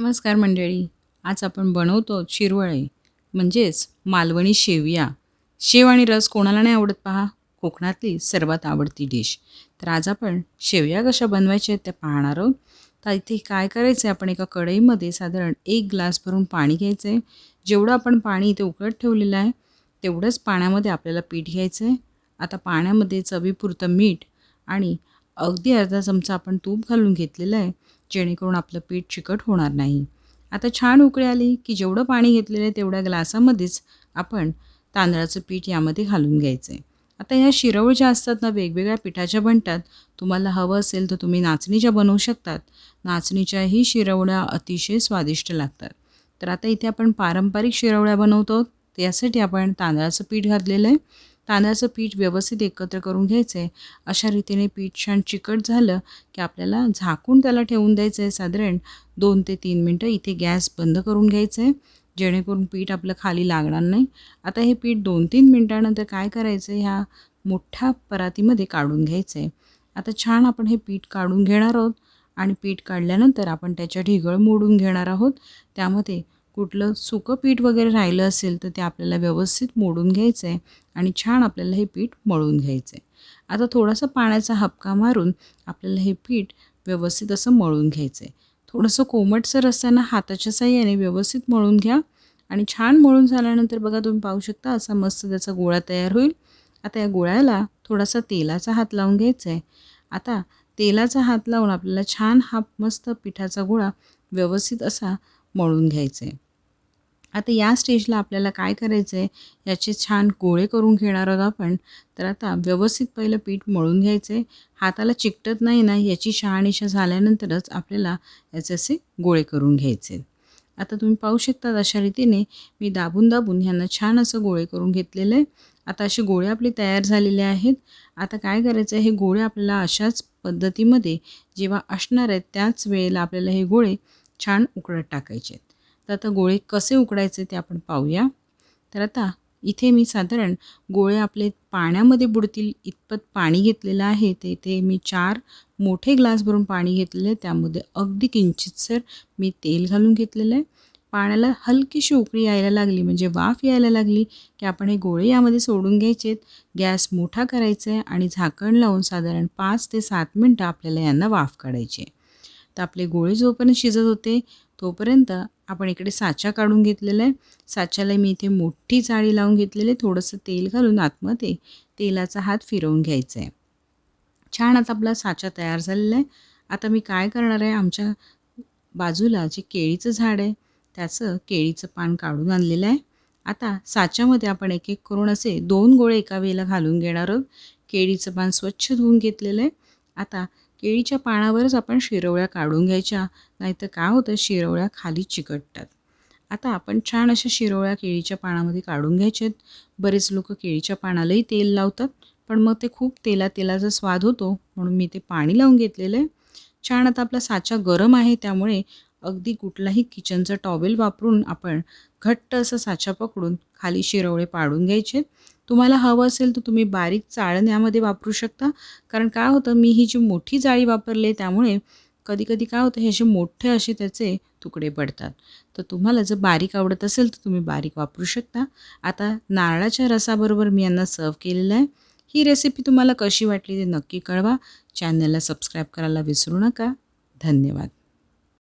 नमस्कार मंडळी आज आपण बनवतो शिरवळे म्हणजेच मालवणी शेवया. शेव आणि रस कोणाला नाही आवडत पहा? कोकणातली सर्वात आवडती डिश. तर आज आपण शेवया कशा बनवायच्या आहेत त्या पाहणार आहोत. तर इथे काय करायचं आहे आपण एका कढईमध्ये साधारण एक ग्लास भरून पाणी घ्यायचं आहे जेवढं आपण पाणी इथे उकळत ठेवलेलं आहे तेवढंच पाण्यामध्ये आपल्याला पीठ घ्यायचं आहे आता पाण्यामध्ये चवीपुरतं मीठ आणि अगदी अर्धा चमचा आपण तूप घालून घेतलेलं आहे जेणेकरून आपलं पीठ चिकट होणार नाही. आता छान उकळी आली की जेवढं पाणी घेतलेलं आहे तेवढ्या ग्लासामध्येच आपण तांदळाचं पीठ यामध्ये घालून घ्यायचं आहे आता या शिरवळ ज्या असतात ना वेगवेगळ्या पिठाच्या बनतात. तुम्हाला हवं असेल तर तुम्ही नाचणीच्या बनवू शकतात. नाचणीच्याही शिरवळ्या अतिशय स्वादिष्ट लागतात. तर आता इथे आपण पारंपरिक शिरवळ्या बनवतो. त्यासाठी आपण तांदळाचं पीठ घातलेलं आहे. तांदळाचं पीठ व्यवस्थित एकत्र करून घ्यायचं आहे अशा रीतीने पीठ छान चिकट झालं की आपल्याला झाकून त्याला ठेवून द्यायचं आहे साधारण दोन ते तीन मिनटं. इथे गॅस बंद करून घ्यायचं आहे जेणेकरून पीठ आपलं खाली लागणार नाही. आता हे पीठ दोन तीन मिनटानंतर काय करायचं आहे ह्या मोठ्या परातीमध्ये काढून घ्यायचं आहे आता छान आपण हे पीठ काढून घेणार आहोत. आणि पीठ काढल्यानंतर आपण त्याच्या ढिगळ मोडून घेणार आहोत. त्यामध्ये कुठलं सुकं पीठ वगैरे राहिलं असेल तर ते आपल्याला व्यवस्थित मोडून घ्यायचं आहे आणि छान आपल्याला हे पीठ मळून घ्यायचं आहे आता थोडासा पाण्याचा हपका मारून आपल्याला हे पीठ व्यवस्थित असं मळून घ्यायचं आहे थोडंसं कोमटसर असताना हाताच्या साह्याने व्यवस्थित मळून घ्या आणि छान मळून झाल्यानंतर बघा तुम्ही पाहू शकता असा मस्त त्याचा गोळा तयार होईल. आता या गोळ्याला थोडासा तेलाचा हात लावून घ्यायचा आहे आता तेलाचा हात लावून आपल्याला छान हा मस्त पिठाचा गोळा व्यवस्थित असा मळून घ्यायचा आहे आता या स्टेजला आपल्याला काय करायचं आहे याचे छान गोळे करून घेणार आहोत आपण. तर आता व्यवस्थित पहिलं पीठ मळून घ्यायचं आहे हाताला चिकटत नाही ना याची शहानिशा झाल्यानंतरच आपल्याला याचे असे गोळे करून घ्यायचे. आता तुम्ही पाहू शकता अशा रीतीने मी दाबून दाबून ह्यांना छान असं गोळे करून घेतलेलं आहे. आता असे गोळे आपले तयार झालेले आहेत. आता काय करायचं आहे हे गोळे आपल्याला अशाच पद्धतीमध्ये जेव्हा असणार आहेत त्याच वेळेला आपल्याला हे गोळे छान उकळत टाकायचे आहेत. तर आता गोळे कसे उकडायचे ते आपण पाहूया. तर आता इथे मी साधारण गोळे आपले पाण्यामध्ये बुडतील इतपत पाणी घेतलेलं आहे. ते इथे मी चार मोठे ग्लास भरून पाणी घेतलेलं आहे. त्यामध्ये अगदी किंचितसर मी तेल घालून घेतलेलं आहे. पाण्याला हलकीशी उकळी यायला लागली म्हणजे वाफ यायला लागली की आपण हे गोळे यामध्ये सोडून घ्यायचेत गॅस मोठा करायचा आहे आणि झाकण लावून साधारण पाच ते सात मिनटं आपल्याला यांना वाफ काढायची आहे. तर आपले गोळे जोपर्यंत शिजत होते तोपर्यंत आपण इकडे साचा काढून घेतलेला आहे. साच्याला मी इथे मोठी जाळी लावून घेतलेली आहे. थोडंसं तेल घालून आतमध्ये तेलाचा हात फिरवून घ्यायचा आहे. छान आता आपला साचा तयार झालेला आहे. आता मी काय करणार आहे? आमच्या बाजूला जे केळीचं झाड आहे त्याचं केळीचं पान काढून आणलेलं आहे. आता साच्यामध्ये आपण एक एक करून असे दोन गोळे एका वेळेला घालून घेणार आहोत. केळीचं पान स्वच्छ धुवून घेतलेलं आहे. आता केळीच्या पानावरच आपण शिरवळ्या काढून घ्यायच्या. नाहीतर काय होतं? शिरवळ्या खाली चिकटतात. आता आपण छान अशा शिरवळ्या केळीच्या पानामध्ये काढून घ्यायच्यात. बरेच लोक केळीच्या पानालाही तेल लावतात. पण मग ते खूप तेला तेलाचा स्वाद होतो. म्हणून मी ते पाणी लावून घेतलेलं आहे. छान आता आपला साचा गरम आहे. त्यामुळे अगदी कुठलाही किचनचा टॉवेल वापरून आपण घट्ट असं साचा पकडून खाली शिरवळे पाडून घ्यायचे. तुम्हाला हवं असेल तर तुम्ही बारीक चाळण यामध्ये वापरू शकता. कारण काय होतं मी ही जी मोठी जाळी वापरली त्यामुळे कधी कधी काय होतं हे असे मोठे असे त्याचे तुकडे पडतात. तर तुम्हाला जर बारीक आवडत असेल तर तुम्ही बारीक वापरू शकता. आता नारळाच्या रसाबरोबर मी यांना सर्व केलेलं आहे. ही रेसिपी तुम्हाला कशी वाटली ते नक्की कळवा. चॅनलला सबस्क्राईब करायला विसरू नका. धन्यवाद.